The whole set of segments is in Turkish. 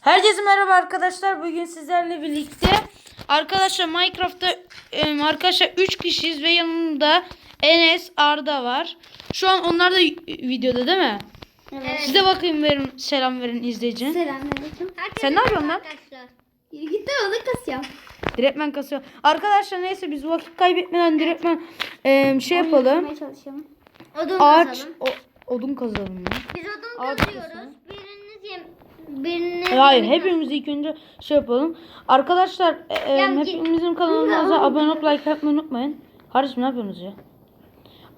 Herkese merhaba arkadaşlar. Bugün sizlerle birlikte arkadaşlar Minecraft'ta e, arkadaşlar 3 kişiyiz ve yanımda Enes, Arda var. Şu an onlar da videoda değil mi? Evet. Size bakayım verin selam verin izleyici. Selamünaleyküm. Sen ne yapıyorsun lan? Arkadaşlar. Gitti onu kasıyorum. Direktmen kasıyor. Arkadaşlar neyse biz vakit kaybetmeden direktmen e, şey yapalım. Odun Ağaç kazalım. o- odun kazalım ya. Biz odun Ağaç kazıyoruz. kazalım. Yem... Biriniz Hayır hepimiz ilk önce şey yapalım. Arkadaşlar e, e, hepimizin kanalımıza abone olup like atmayı unutmayın. Kardeşim ne yapıyorsunuz ya?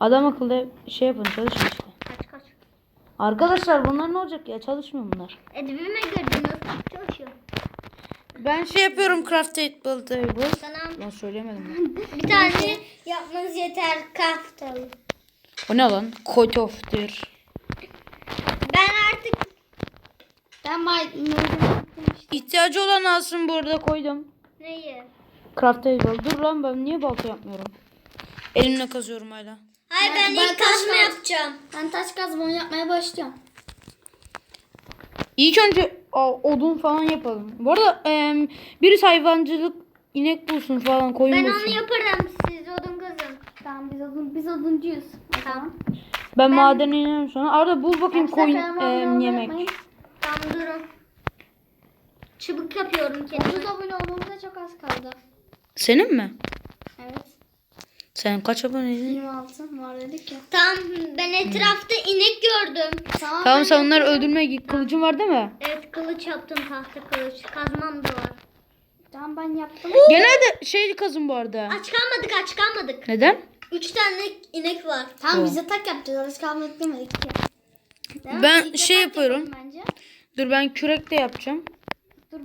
Adam akıllı şey yapın çalışın işte. Kaç kaç. Arkadaşlar bunlar ne olacak ya çalışmıyor bunlar. Edibime gördünüz. Çalışıyor. Ben şey yapıyorum craftable table. Sana Ben söylemedim. ben. bir tane yapmanız yeter. Kaftalı. O ne lan? Coat of'tir. Ben artık ben İhtiyacı olan alsın burada koydum. Neyi? Craftable. Dur lan ben niye balta yapmıyorum? Elimle kazıyorum hala. Hayır ben, ben ilk kazma yapacağım. Ben taş kazma yapmaya başlıyorum. İlk önce o, odun falan yapalım. Bu arada em, birisi hayvancılık inek bulsun falan koyun Ben bulsun. onu yaparım. Siz odun kazın. Tamam biz odun biz oduncuyuz. Tamam. Ben, madene inerim sonra. Arada bul bakayım koyun abone yemek. olmayı. Tamam durun. Çubuk yapıyorum kendime. 30 abone olmamıza çok az kaldı. Senin mi? Evet. Sen kaç aboneydin? 26 var dedik ya. Tamam ben etrafta inek gördüm. Tamam. Tamam sen onları git. Kılıcın var değil mi? Evet kılıç yaptım tahta kılıç. Kazmam da var. Tamam ben yaptım. Genelde şey kazın bu arada. Aç kalmadık aç kalmadık. Neden? Üç tane inek var. Tamam biz yatak yapacağız. Alış kalmadık demedik ki. Değil mi? Ben İlk şey yatak yapıyorum. yapalım Bence. Dur ben kürek de yapacağım. Dur.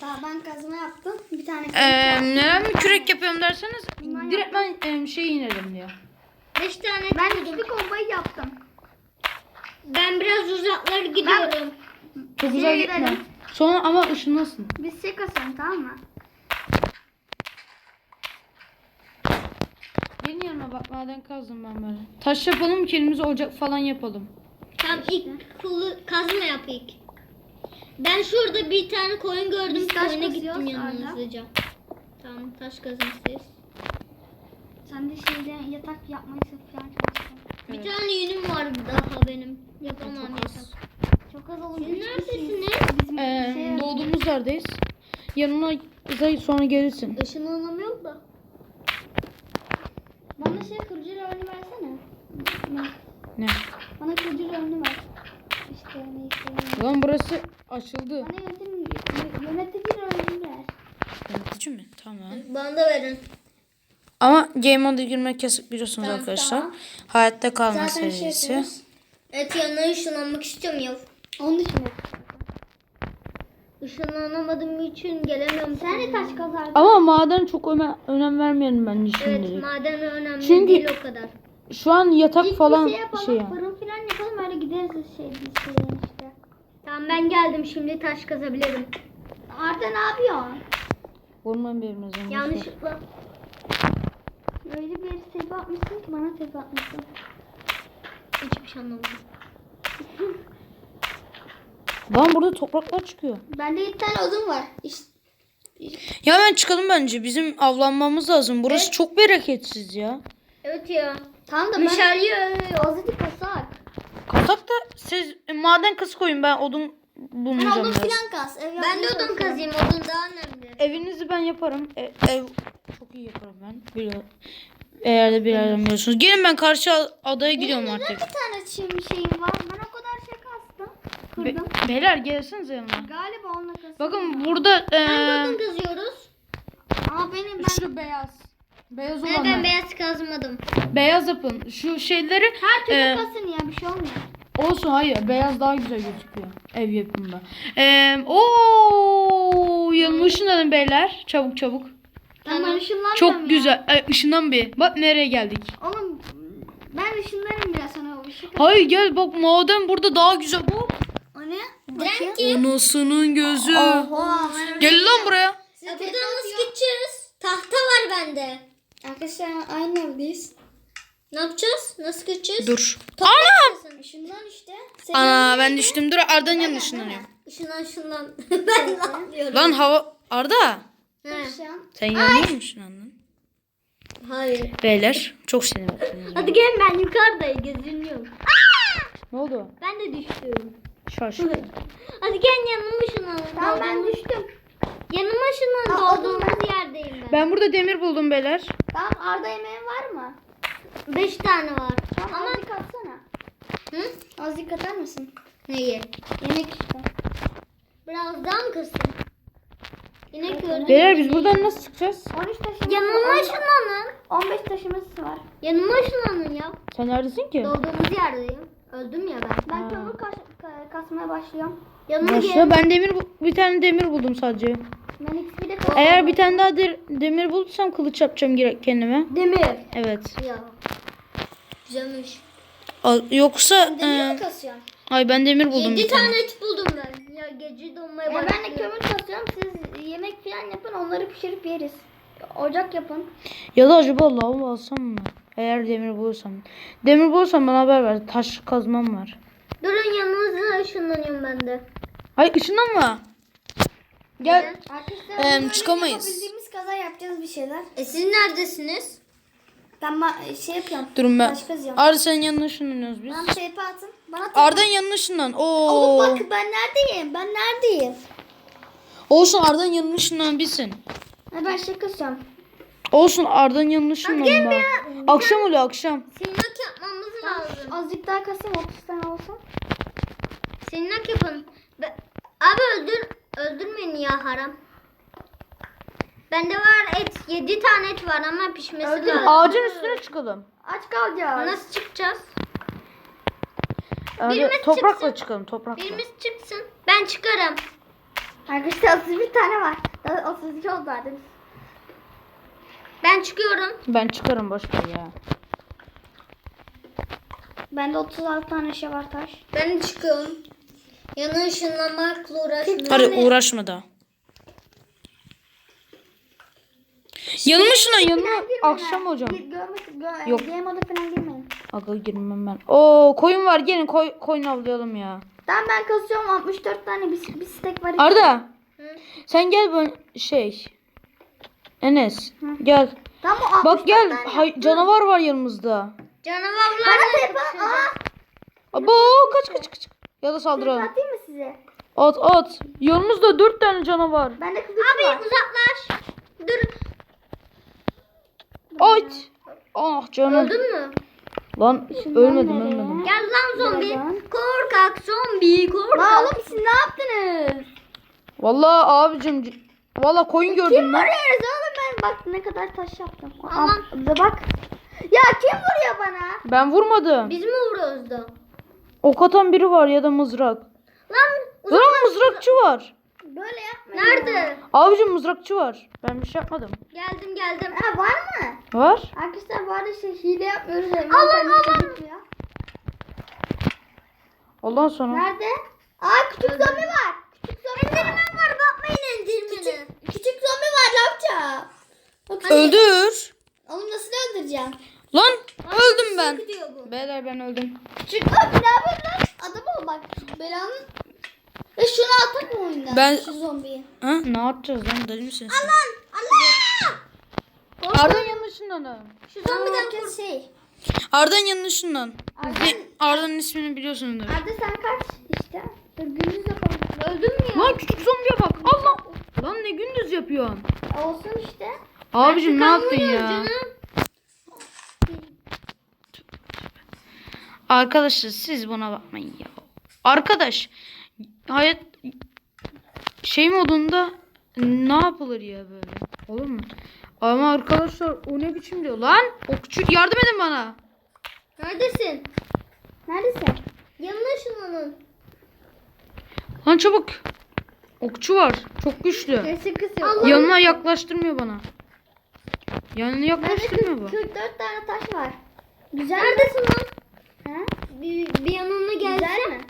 Tamam ben kazma yaptım. Bir tane kılıç Ee, yaptım. neden mi kürek yapıyorum derseniz direkt ben em, şey inerim diyor. Beş tane Ben hiçbir kombayı yaptım. Ben biraz uzaklara gidiyorum. Çok Şeye uzağa gitme. Sonra ama ışınlasın. Biz şey kasıyorum tamam mı? Gelin yanıma bak maden kazdım ben böyle. Taş yapalım kendimize ocak falan yapalım. Tamam ilk kılı kazma yap ilk. Ben şurada bir tane koyun gördüm. Biz taş Koyuna kazıyoruz gittim yanına Arda. hızlıca. Tamam taş kazın siz. Sen de şeyde yatak yapmayı falan çalıştın. Bir tane yünüm var daha benim. Yapamam yatak. Çok az olun. Siz üç kişiyiz. neredesiniz? Bizim Ee, şey doğduğumuz yerdayız. Yanına Zahit sonra gelirsin. Işınlanamıyorum da. Bana şey kırıcı rolünü versene. Ne? Bana kırıcı rolünü ver. İşte neyse. Lan burası açıldı. Bana yönetim, yö- yönetici rolünü ver. Yönetici mi? Tamam. Bana da verin. Ama game mode'a girmek yasak biliyorsunuz Tamam, arkadaşlar. tamam. Hayatta kalma Zaten şey serisi. yapıyoruz. Evet yanına ışınlanmak istiyorum ya. Onun için. Işınlanamadığım için gelemiyorum. Sen de taş kazardın. Ama maden çok önem, önem vermeyelim bence Evet şimdilik. maden önemli Çünkü- değil o kadar. Şu an yatak İlk falan şey yapalım. şey ya. Fırın falan yapalım öyle gideriz şey biz şeyden işte. Tamam ben geldim şimdi taş kazabilirim. Arda ne yapıyorsun? Vurmayın birbirimize. Yanlışlıkla. Öyle bir tepe atmışsın ki bana tepe atmışsın. Hiçbir şey anlamadım. Lan burada topraklar çıkıyor. Bende 7 tane odun var. İşte Ya hemen çıkalım bence. Bizim avlanmamız lazım. Burası Evet. çok bereketsiz ya. Evet ya. Tamam da ben Meşalye azıcık kasak. Kasap da siz e, maden kası koyun. Ben odun Ben bulmayacağım odun biraz. filan kas. Ev Ben de odun kazayım. Odun daha önemli. Evinizi ben yaparım. E- ev çok iyi yaparım ben. Biliyorum. Eğer de bir yerden biliyorsunuz. Gelin ben karşı adaya gidiyorum Benim artık. neden bir tane şeyim, şeyim var? Ben o kadar şey kastım. Be- Kırdım. beyler gelsenize yanıma. Galiba onunla kastım. Bakın burada e, Ben de odun kazıyoruz. Ama benim ben şu beyaz. Beyaz Ben, olanlar. ben beyaz kazmadım. Beyaz yapın. Şu şeyleri her türlü e, kasın ya bir şey olmuyor. olsun hayır. Beyaz daha güzel gözüküyor. Ev yapımında. E, ooo yanılmışsın dedim beyler. Çabuk çabuk. Işınlanmıyorum Çok ya. güzel. E, ışından bir. Bak nereye geldik. Oğlum ben ışınlarım biraz sonra o ışık. Hayır gel bak maden burada daha güzel. Bak. O ne? Ki. Anasının gözü. Oha. Gel lan buraya. Ya buradan nasıl gideceğiz? Tahta var bende. Arkadaşlar aynı evdeyiz. Ne yapacağız? Nasıl geçeceğiz? Dur. Ana! Işınlan işte. Senin Ana ben düştüm. Dur Arda'nın yanına ışınlanıyorum. Şundan şundan. ben ne yapıyorum? Lan hava Arda He. Sen yanıyor musun anladın? Hayır. Beyler çok sinir oldum. Hadi gelin ben yukarıdayım geziniyorum. Ne oldu? Ben de düştüm. Şaş. Hadi gel yanıma şundan. Tamam ben düştüm. Yanıma şundan Aa, doğduğumuz yerdeyim ben. Ben burada demir buldum beyler. Tamam Arda yemeğin var mı? Beş tane var. Tamam Ama azıcık atsana. Hı? Azıcık atar mısın? neyi? Yemek işte. Biraz daha mı kırsın? Yine gördüm. Beyler biz buradan nasıl çıkacağız? 13 taşımız Yanıma var. şunlanın. 15 taşımız var. Yanıma şunlanın ya. Sen neredesin ki? Doğduğumuz yerdeyim. Öldüm ya ben. Ben Ha. kömür kas- ka- kasmaya başlıyorum. Nasıl? gel. Ben demir bu- bir tane demir buldum sadece. Ben kas- Eğer bir tane daha de- demir bulursam kılıç yapacağım gire- kendime. Demir. Evet. Ya. Güzelmiş. Al- Yoksa Demir e, mi kasıyorsun? ay ben demir buldum Yedi bir tane. tane et buldum ben. Ya gece donmaya Ya ben de kömür kasıyorum. Siz yemek falan yapın. Onları pişirip yeriz. Ocak yapın. Ya da acaba lav alsam mı? Eğer demir bulursam. Demir bulursam bana haber ver. Taş kazmam var. Durun yanınıza ışınlanıyorum ben de. Ay ışınlanma. Gel. Arkadaşlar Em, böyle çıkamayız. yapabildiğimiz kadar yapacağız bir şeyler. E siz neredesiniz? Ben ma- şey yapıyorum. Durun ben. Taş kazıyorum. Arda senin yanına ışınlanıyoruz biz. Bana TP atın. Bana TP Arda'nın yanına ışınlan. Oo. Oğlum bak ben neredeyim? Ben neredeyim? Olsun Arda'nın yanına ışınlanabilsin. Ha, ben şey kasıyorum. Olsun Arda'nın yanına ışınlan bak. Akşam oluyor akşam. Sinnak yapmamız lazım. Azıcık daha kasayım 30 tane olsun. Sinnak yapalım. Be- Abi öldür öldürmeyin ya haram. Bende var et. Yedi tane et var ama pişmesi Öldür. lazım. Ağacın üstüne çıkalım. Aç kalacağız. Nasıl çıkacağız? Arda, Birimiz toprakla çıksın. çıkalım toprakla. Birimiz çıksın. Ben çıkarım. Arkadaşlar 31 tane var. Daha 32 oldu artık. Ben çıkıyorum. Ben çıkarım boş ver ya. Bende 36 tane şey var taş. Ben de çıkıyorum. Yana ışınlamakla uğraşmıyorum. Hadi uğraşma da. Yanıma ışınlan yanıma akşam. Gör, Yok. Game moda falan girmeyin. Aga girmem ben. Oo koyun var gelin koy, koyun avlayalım ya. Tamam ben kasıyorum 64 tane bir, bir stek var. Arda Hı. sen gel ben şey. Enes gel. Tamam o 64 Bak gel tane. hay, canavar var yanımızda. Canavarlar Bana kapışacak. Aa Abo kaç kaç kaç. Ya da saldıralım. atayım mı size? At at. Yanımızda dört tane canavar. Bende kılıç Abi var. uzaklaş. Dur. At. Ah canım. Öldün mü? Lan Şundan ölmedim nereye? ölmedim. Gel lan zombi. Nereden? Korkak zombi korkak. Lan oğlum siz ne yaptınız? Vallahi abicim Vallahi koyun gördüm Kim ben. vuruyoruz oğlum ben bak ne kadar taş yaptım. Aman. Aa, da bak. Ya kim vuruyor bana? Ben vurmadım. Biz mi vuruyoruz da? Ok atan biri var ya da mızrak. Lan Lan mızrakçı var. Böyle yapmayın. nerede? Abicim mızrakçı var. Ben bir şey yapmadım. Geldim geldim. Ha var mı? Var. Arkadaşlar bu arada şey hile yapmıyoruz. Alın, Envanterimiz alın. gözüküyor. Ondan sonra. Nerede? Aa küçük zombi var. Küçük zombi var. Endirmen var bakmayın endirmeni. Küçük zombi var ne yapacağım? Bak, Öldür. Oğlum nasıl öldüreceğim? Lan öldüm ben. Bu. Beyler ben öldüm. Küçük zombi ne yapıyorsun lan? Adam ol bak. Belanın. E şunu atak mı oyundan? Ben- Şu zombiyi. Ha ne yapacağız lan deli misin sen? Allah! Arda'nın yanına ışınlanın. Şu zombiden kur. şey. Arda'nın yanına. Arda- Ze- Arda'nın ismini biliyorsundur. Arda sen kaç işte. Dur gündüz yapalım. Öldün mü ya? Lan küçük zombiye bak. Allah. Lan ne gündüz yapıyorsun? Olsun işte. Abicim ne yaptın ya? canım. Arkadaşlar siz buna bakmayın ya. Arkadaş hayat şey modunda ne yapılır ya böyle? Olur mu? Ama arkadaşlar o ne biçim diyor lan? Okçu yardım edin bana. Neredesin? Neredesin? Yanına ışınlanın. Lan çabuk. Okçu var. Çok güçlü. Sesi kısıyor. Allah. Yanına yaklaştırmıyor bana. Yanına yaklaştırmıyor bu. 44 tane taş var. Güzel Neredesin lan? Bir, bir yanına mi?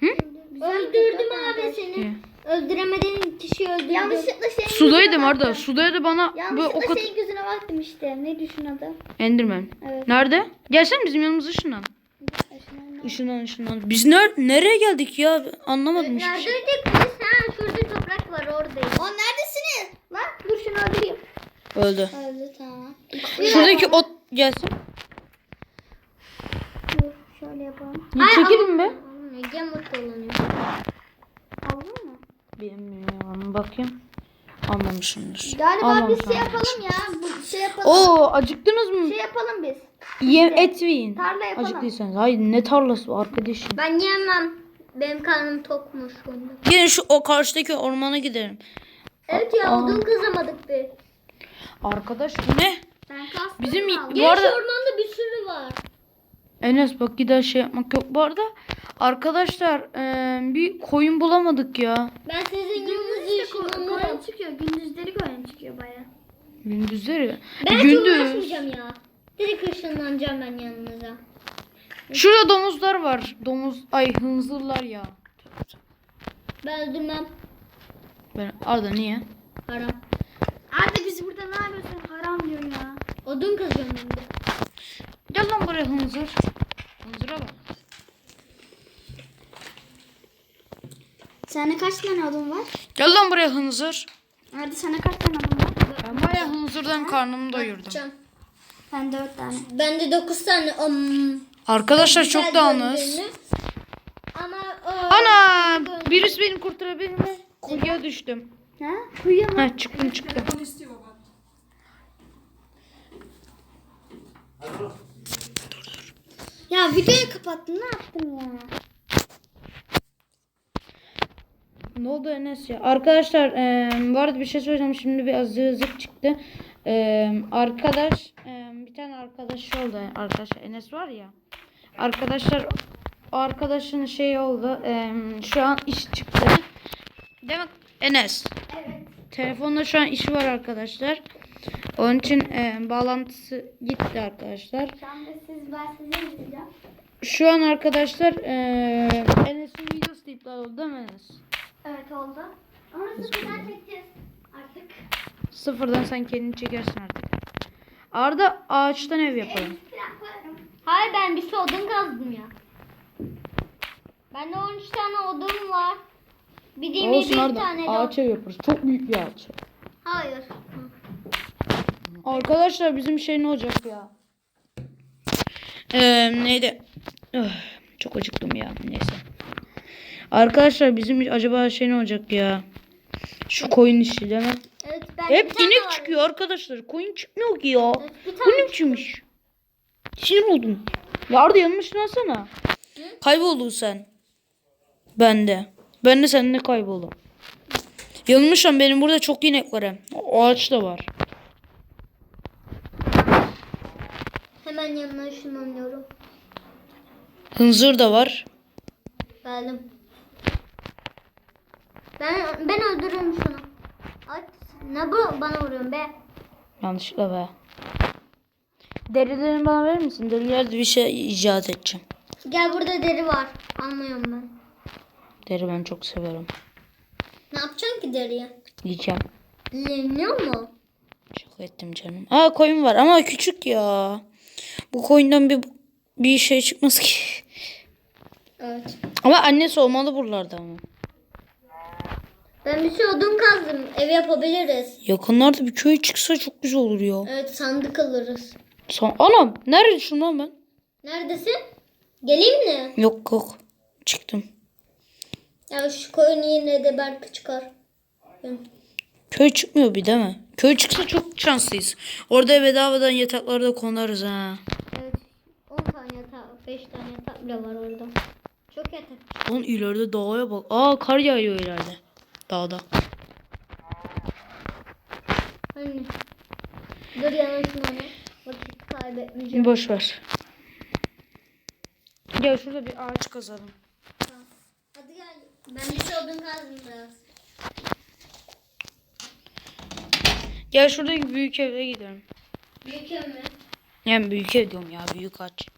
Hı? Güzel, Öldürdüm 44 tane abi seni. Öldüremediğin kişiyi öldürdüm. Yanlışlıkla şeyin Sudaydım Arda. baktım. Sudaydı bana Yanlışlıkla ok at- şeyin gözüne baktım işte. Ne düşün adı? Enderman. Evet. Nerede? Gelsene bizim yanımıza ışınlan. Işınlan ışınlan. Biz ner nereye geldik ya? Anlamadım hiçbir şey. Neredeydik biz? Ha şurada toprak var oradayız. O neredesiniz? Lan dur şunu öldüreyim. Öldü. Öldü tamam. Şuradaki ot gelsin. Yapalım. Ya çekilin be. Mutlu oluyor. Aldın mı? Bilmiyorum bakayım. Almamışımdır. Galiba Almamış, biz şey yapalım ya. Bu şey yapalım. Oo acıktınız mı? Şey yapalım biz. Yem et yiyin. Tarla yapalım. Acıktıysanız. Hayır ne tarlası arkadaşım. Ben yemem. Benim karnım tokmuş. Gelin şu o karşıdaki ormana gidelim. Evet ya Aa. odun kazamadık bir. Arkadaş bu ne? Ben kastım Bizim bu arada ormanda bir sürü var. Enes bak gider şey yapmak yok. Bu arada arkadaşlar eee, bir koyun bulamadık ya. Ben sizin yanınızı Koyun ışınlanırım. çıkıyor. Gündüzleri koyun çıkıyor baya. Gündüzleri. Ben hiç Gündüz. uğraşmayacağım ya. Direkt ışınlanacağım ben yanınıza. Şurada domuzlar var. Domuz ay hınzırlar ya. Ben öldürmem. Ben Arda niye? Haram. Abi biz burada ne yapıyorsun? Haram diyor ya. Odun kazıyorum ben de. Gel lan buraya hınzır. Hınzıra bak. Sende kaç tane odun var? Gel lan buraya hınzır. Hadi sana kaç tane odun var? Ben baya hınzırdan karnımı doyurdum. Can. Ben dört tane. Bende 9 tane. Um, Arkadaşlar çok dağınız. Ama o, Ana! Birisi beni kurtarabilir mi? Kuyuya düştüm. Ha? Kuyuya mı? Ha çıktım çıktım. Ya videoyu kapattın ne yaptın ya? Ne oldu Enes ya? Arkadaşlar eee bu arada bir şey söyleyeceğim. Şimdi bir azıcık çıktı. Eee, arkadaş eee, bir tane arkadaş oldu. Arkadaş Enes var ya. Arkadaşlar o arkadaşın şey oldu. eee, şu an iş çıktı. Demek Enes. Evet. Telefonda şu an işi var arkadaşlar. Onun için eee, bağlantısı gitti arkadaşlar. Şu anda siz ben size izleyeceğim. Şu an arkadaşlar eee Enes'in videosu da iptal oldu değil mi Enes? Evet oldu. Ama sıfırdan çekeceğiz artık. Sıfırdan sen kendini çekersin artık. Arda ağaçtan ev yapalım. Hayır ben bir sürü odun kazdım ya. Bende 13 tane odun var. Bir de Olsun 21 Arda. tane de Ağaç ev yaparız. Çok büyük bir ağaç. Hayır. Hı. Arkadaşlar bizim şey ne olacak ya? Ee, neydi? Öh, çok acıktım ya. Neyse. Arkadaşlar bizim acaba şey ne olacak ya? Şu koyun işi değil mi? Evet ben Hep inek çıkıyor arkadaşlar. Koyun çıkmıyor ki ya. Evet, Bu ne biçimmiş? Sinir oldum. Ya Arda yanlış lansana. Kayboldun sen. Ben de. Ben de seninle kayboldum. Yanılmışım benim burada çok inek var hem. O ağaç da var. Hemen yanına ışınlanıyorum. Hınzır da var. Geldim. Ben ben öldürürüm şunu. At. Ne bu? Bana vuruyorsun be. Yanlışlıkla be. Derilerini bana verir misin? Derilerde bir şey icat edeceğim. Gel burada deri var. Almıyorum ben. Deri ben çok severim. Ne yapacaksın ki deriye? Yiyeceğim. Leniyor mu? Çok ettim canım. Aa koyun var ama küçük ya. Bu koyundan bir bir şey çıkmaz ki. Evet. Ama annesi olmalı buralarda ama. Ben bir sürü odun kazdım. Ev yapabiliriz. Yakınlarda bir köy çıksa çok güzel olur ya. Evet sandık alırız. Son... Anam nerede şundan ben? Neredesin? Geleyim mi? Yok yok. Çıktım. Ya şu koyun yine de belki çıkar. Ben- Köy çıkmıyor bir değil mi? Köy çıksa çok şanslıyız. Orada bedavadan yataklarda konarız ha. Evet. 10 tane yatak, 5 tane yatak bile var orada. Çok yatak. Lan ileride dağa bak. Aa kar yağıyor ileride. Dağda. Hani. Dur yanaşın onu. Vakit kaybetmeyeceğim. Boş ver. Gel şurada bir ağaç kazalım. Hadi gel. Ben bir şey odun kazdım biraz. Gel şuradaki büyük eve gidelim. Büyük ev mi? Yani büyük ev diyorum ya büyük aç.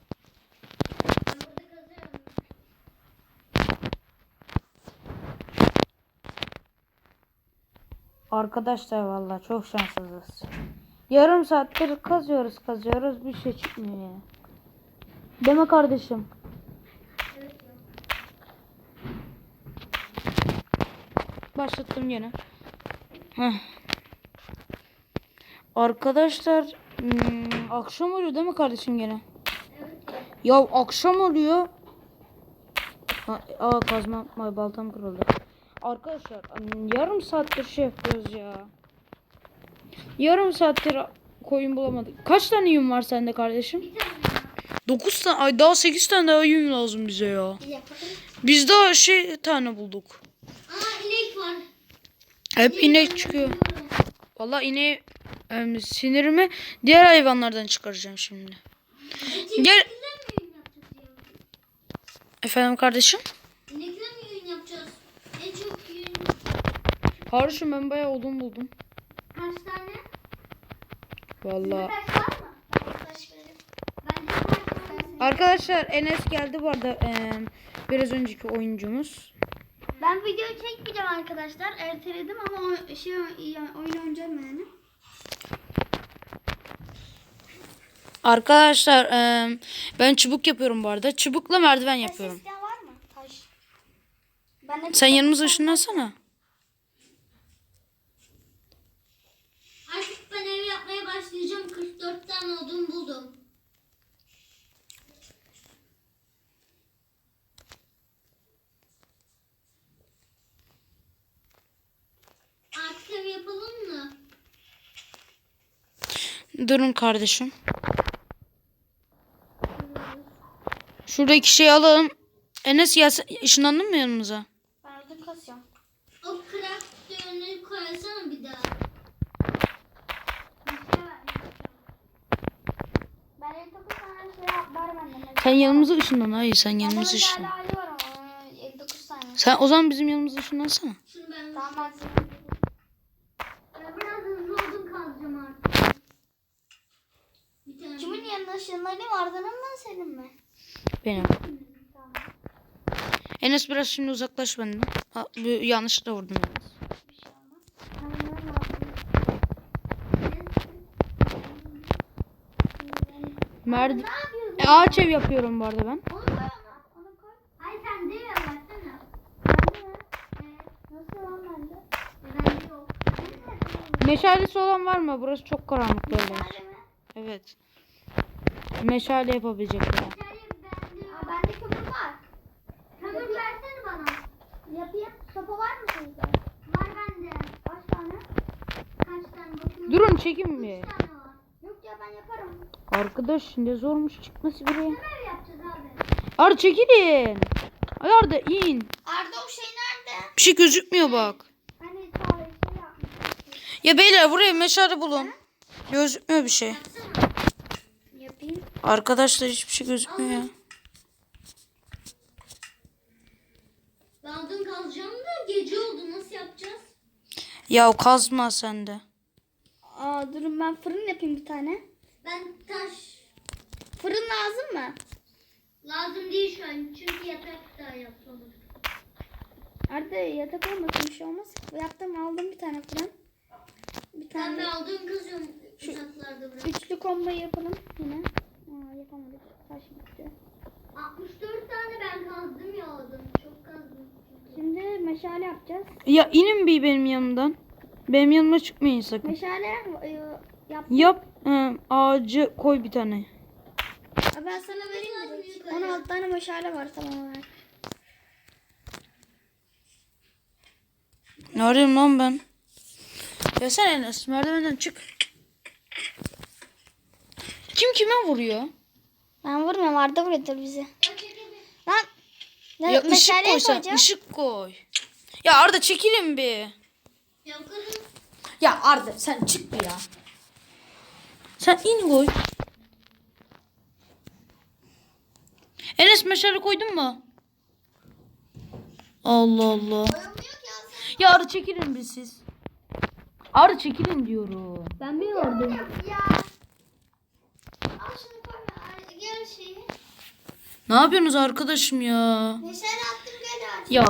Arkadaşlar valla çok şanssızız. Yarım saattir kazıyoruz kazıyoruz bir şey çıkmıyor ya. Yani. Deme kardeşim. Başlattım yine. Heh. Arkadaşlar hmm, akşam oluyor değil mi kardeşim gene? Ya akşam oluyor. Ha, aa kazma ay, baltam kırıldı. Arkadaşlar yarım saattir şey yapıyoruz ya. Yarım saattir koyun bulamadık. Kaç tane yün var sende kardeşim? 9 tane. Ay daha 8 tane daha yün lazım bize ya. Biz daha şey tane bulduk. Aa inek var. Hep inek çıkıyor. Vallahi ineği sinirimi diğer hayvanlardan çıkaracağım şimdi. Gel efendim kardeşim. İnekle mi yün yapacağız? En çok yün Kardeşim ben bayağı odun buldum. kaç tane? Var mı? Var. Arkadaşlar Enes geldi bu arada em, biraz önceki oyuncumuz. Ben video çekmeyeceğim arkadaşlar. Erteledim ama o, şey yani oyun oynayacağım yani. Arkadaşlar em, ben çubuk yapıyorum bu arada. Çubukla merdiven yapıyorum. isteyen var mı? Taş. Ben Sen yanımıza ışınlansana. Artık ben ev yapmaya başlayacağım. 44 tane odun buldum. Artık ev yapalım mı? Durun kardeşim. Şuradaki şeyi alalım. Enes gelsin. Işınlandın mı yanımıza? Ben odun kasıyorum. O craft önüne koysana bir daha. Ben 59 tane şey bende. Sen yanımıza ışınlan. Hayır sen yanımıza ışınlan. hala hali var ama 59 tane. Sen o zaman bizim yanımıza ışınlansana. Tamam ben sana- Ya biraz hızlı odun kazacağım artık. Bir yanına ışınlanayım Arda'nın mı senin mi? Benim. Tamam. Enes biraz şimdi uzaklaş benden. Ha, bu yanlışlıkla vurdum. Enes. Bir şey olmaz. Ben bunları ne yapayım? Merdi Ne yapıyorsun? E, ağaç ev yapıyorum bu arada ben. Bende yok. Meşalesi olan var mı? Burası çok karanlık böyle. Evet. Meşale yapabilecekler. Aa, bende kömür var. Kömür versene bana. Yapayım. Sopa var mı sizde? Var bende. Kaç tane? Kaç tane bakın. Durun çekin bir. Üç tane var. Yok ya ben yaparım. Arkadaş şimdi zormuş çıkması buraya. Ne ev yapacağız abi? Arda çekilin. Ay Arda in. Arda o şey nerede? Bir şey gözükmüyor bak. Hani şey yapmış. Ya beyler buraya meşale bulun. Gözükmüyor bir şey. Arkadaşlar hiçbir şey gözükmüyor ya. Ben odun kazacağım da gece oldu. Nasıl yapacağız? Ya kazma sende. Aa durun ben fırın yapayım bir tane. Ben taş Fırın lazım mı? lazım değil şu an. Çünkü yatak da yapalım. Arda yatak olmasın bir şey olmaz. Yaptım aldım bir tane fırın. Bir Ben tane de odun kazıyorum. Yataklarda bırak. üçlü combo yapalım yine. Aa yapamadık. Taş bitti. 64 tane ben kazdım ya odun. Çok kazdım. Şimdi meşale yapacağız. Ya inin bir benim yanımdan. Benim yanıma çıkmayın sakın. Meşale e, yap. Yap e, ağacı koy bir tane. Aa, Ben sana vereyim direkt. 16 tane meşale var tamam ver. Ne arıyorum lan ben? Ya sen Enes merdivenden çık. Kim kime vuruyor? Ben vurmuyorum Arda vuruyordur bizi. Lan. Ne, Ya ışık koy sen. koyacağım. ışık koy. Ya Arda çekilin bir. Ya Arda sen çık bir ya. Sen in koy. Enes meşale koydun mu? Allah Allah. Ya Arda çekilin bir siz. Arda çekilin diyorum. Ben mi yordum? Ya. Gel şeyi. Ne yapıyorsunuz arkadaşım ya? Meşale attım gel aç. Ya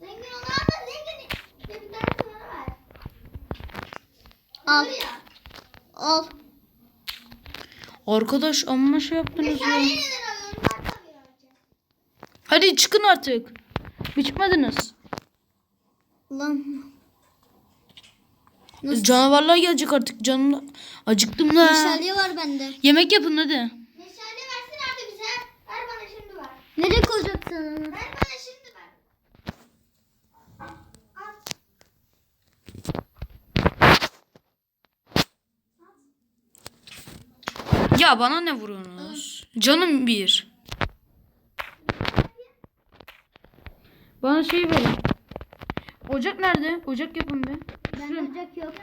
Zengin olan da zengin. Bir tane ver. Al. Al. Arkadaş amma şey yaptınız ya. Hadi çıkın artık. Bir çıkmadınız. Lan. Canavarlar gelecek artık canım. Acıktım da. Meşale var bende. Yemek yapın hadi. Meşale versin hadi bize. Ver bana şimdi ver. Nereye koyacaksın? Ver bana şimdi ver. At. Ya bana ne vuruyorsunuz? Canım bir. Bana şey verin. Ocak nerede? Ocak yapın be. Ocak yok.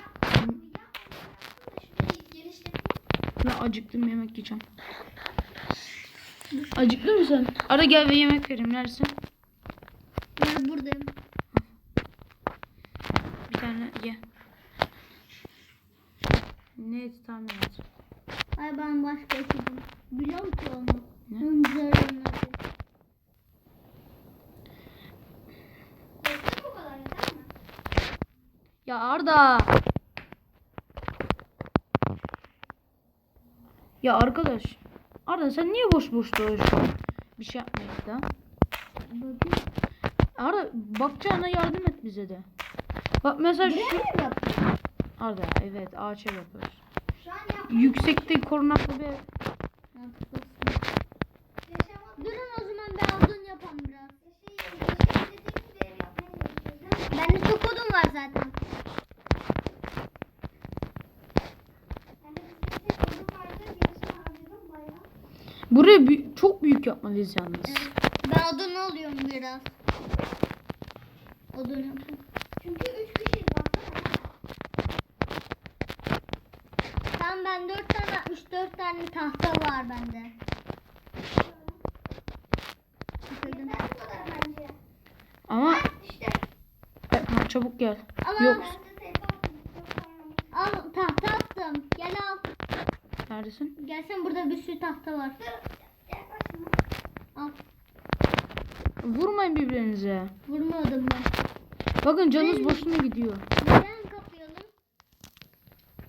Ben acıktım yemek yiyeceğim. Acıktın mı sen? Ara gel ve yemek vereyim. Neredesin? Ben buradayım. Bir tane ye. Ne et tahmin et. Ay ben başka ekledim. Biliyor musun onu? Ne? Hınzır bu kadar yeter mi? Ya Arda. Ya arkadaş. Arda sen niye boş boş dolaşıyorsun? Bir şey yapmayıp da. Arda bakacağına yardım et bize de. Bak mesela şu... Arda evet ağaç ev yapıyoruz. Yüksekte korunaklı bir ev. Yaşamak. Durun o zaman ben odun yapalım biraz. Yaşayın. Yaşayın dediğimiz ev yapmaya çalışıyoruz değil mi? Bende çok odun var zaten. Yani bizim tek odun vardı. Gerisini harcadım bayağı. Burayı bü- çok büyük yapmalıyız yalnız. Evet. Ben odun alıyorum biraz. Odun yapıyorum. Çünkü üç kişiyiz baksana. Tamam ben 4 tane 64 tane tahta var bende. Ama İşte. Ha, çabuk gel. Ama Yok. Al tahta attım. Gel al. Neredesin? Gelsen burada bir sürü tahta var. Dur. Yaklaşma. Al. Vurmayın birbirinize. Vurmadım ben. Bakın canınız boşuna gidiyor. Neden kapayalım?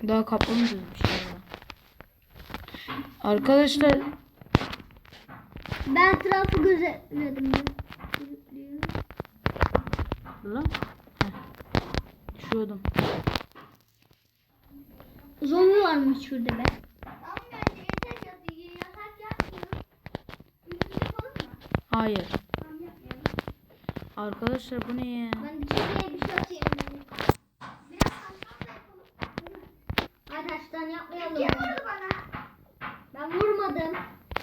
Daha kaplamayacağız bir şey. Arkadaşlar Ben etrafı gözetledim. Lan. Düşüyordum. Zombi varmış şurada be. Tamam bence yeter ya. Yatak yapmıyoruz. Üstü yapalım mı? Hayır. Tamam yapmayalım. Arkadaşlar bu ne ya? Ben içeriye bir şey atayım. Biraz taştan yapmayalım. Kim vurdu bana? Ben vurmadım.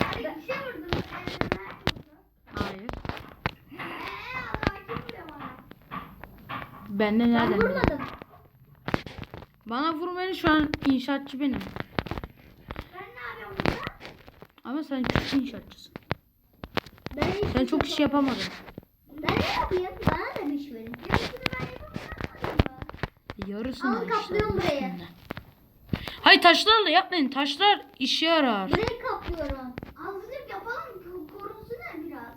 Hadi bir şey vurdu. Elimden vurdu. Hayır. Eee Allah kim vuruyor bana? Ben de Ben nereden? bileyim? vurmadım. Bana vurmayın şu an inşaatçı benim. Ben ne yapıyorum burada? Ama sen kötü inşaatçısın. Ben hiç Sen çok iş yapamadın. Ben ne yapayım? Bana da bir iş verin. Yarısını ben yapamadım mı? Yarısını Al, kaplıyorum burayı. Hayır taşlarla yapmayın. Taşlar işe yarar. Burayı kaplıyorum. Azıcık yapalım. ko- Korunsun ya biraz.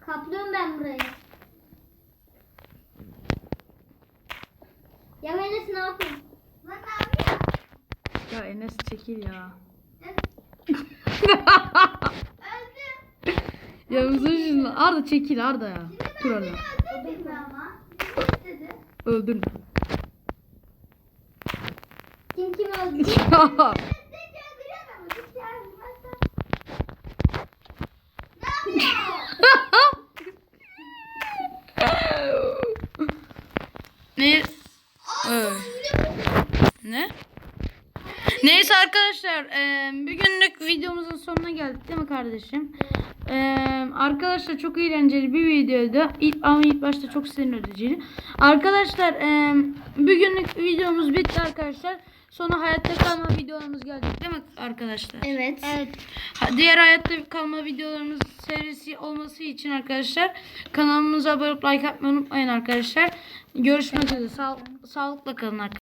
Kaplıyorum ben burayı. Ya Enes ne yapayım? Lan ne yapıyor? Ya Enes çekil ya. Öldü. Ya üzülün. Arda çekil Arda ya. Dur Arda. Öldün. Kim kim öldü? Ne ne? Neyse arkadaşlar bugünlük videomuzun sonuna geldik değil mi kardeşim? Eee, arkadaşlar çok eğlenceli bir videoydu İlk- ama ilk başta çok sinir ediciydi. Arkadaşlar eee, bugünlük videomuz bitti arkadaşlar. Sonra hayatta kalma videolarımız gelecek değil mi arkadaşlar? Evet. Evet. Diğer hayatta kalma videolarımız serisi olması için arkadaşlar kanalımıza abone olup like atmayı unutmayın arkadaşlar. Görüşmek üzere. Sağ, sağlıkla kalın arkadaşlar.